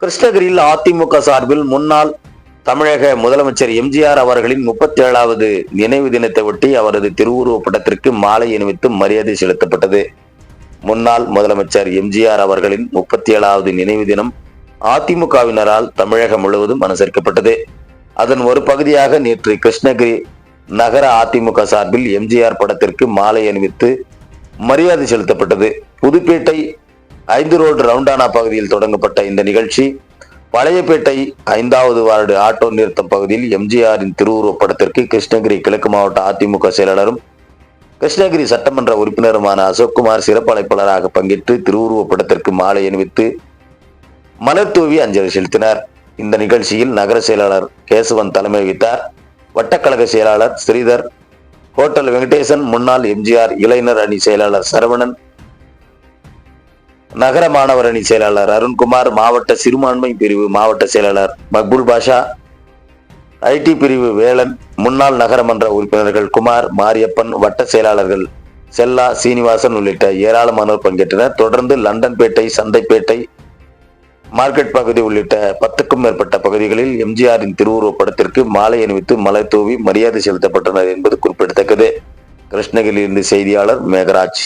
கிருஷ்ணகிரியில் அதிமுக சார்பில் முன்னாள் தமிழக முதலமைச்சர் எம்ஜிஆர் அவர்களின் முப்பத்தி ஏழாவது நினைவு தினத்தை ஒட்டி அவரது திருவுருவப் படத்திற்கு மாலை அணிவித்து மரியாதை செலுத்தப்பட்டது. முன்னாள் முதலமைச்சர் எம்ஜிஆர் அவர்களின் முப்பத்தி ஏழாவது நினைவு தினம் அதிமுகவினரால் தமிழகம் முழுவதும் அனுசரிக்கப்பட்டது. அதன் ஒரு பகுதியாக நேற்று கிருஷ்ணகிரி நகர அதிமுக சார்பில் எம்ஜிஆர் படத்திற்கு மாலை அணிவித்து மரியாதை செலுத்தப்பட்டது. புதுப்பேட்டை ஐந்து ரோடு ரவுண்டானா பகுதியில் தொடங்கப்பட்ட இந்த நிகழ்ச்சி பழையப்பேட்டை ஐந்தாவது வார்டு ஆட்டோ நிறுத்தம் பகுதியில் எம்ஜிஆரின் திருவுருவப் படத்திற்கு கிருஷ்ணகிரி கிழக்கு மாவட்ட அதிமுக செயலாளரும் கிருஷ்ணகிரி சட்டமன்ற உறுப்பினருமான அசோக்குமார் சிறப்பு அழைப்பாளராக பங்கேற்று திருவுருவப் படத்திற்கு மாலை அணிவித்து மலர் தூவி அஞ்சலி செலுத்தினார். இந்த நிகழ்ச்சியில் நகர செயலாளர் கேசவன் தலைமை வகித்தார். வட்டக்கழக செயலாளர் ஸ்ரீதர் ஹோட்டல் வெங்கடேசன் முன்னாள் எம்ஜிஆர் இளைஞர் அணி செயலாளர் சரவணன் நகர மாணவர் அணி செயலாளர் அருண்குமார் மாவட்ட சிறுபான்மை பிரிவு மாவட்ட செயலாளர் மக்புல் பாஷா ஐடி பிரிவு வேலன் முன்னாள் நகரமன்ற உறுப்பினர்கள் குமார் மாரியப்பன் வட்ட செயலாளர்கள் செல்லா சீனிவாசன் உள்ளிட்ட ஏராளமானோர் பங்கேற்றனர். தொடர்ந்து லண்டன்பேட்டை சந்தைப்பேட்டை மார்க்கெட் பகுதி உள்ளிட்ட பத்துக்கும் மேற்பட்ட பகுதிகளில் எம்ஜிஆரின் திருவுருவப் படத்திற்கு மாலை அணிவித்து மலர் தூவி மரியாதை செலுத்தப்பட்டனர் என்பது குறிப்பிடத்தக்கது. கிருஷ்ணகிரியிலிருந்து செய்தியாளர் மேகராஜ்.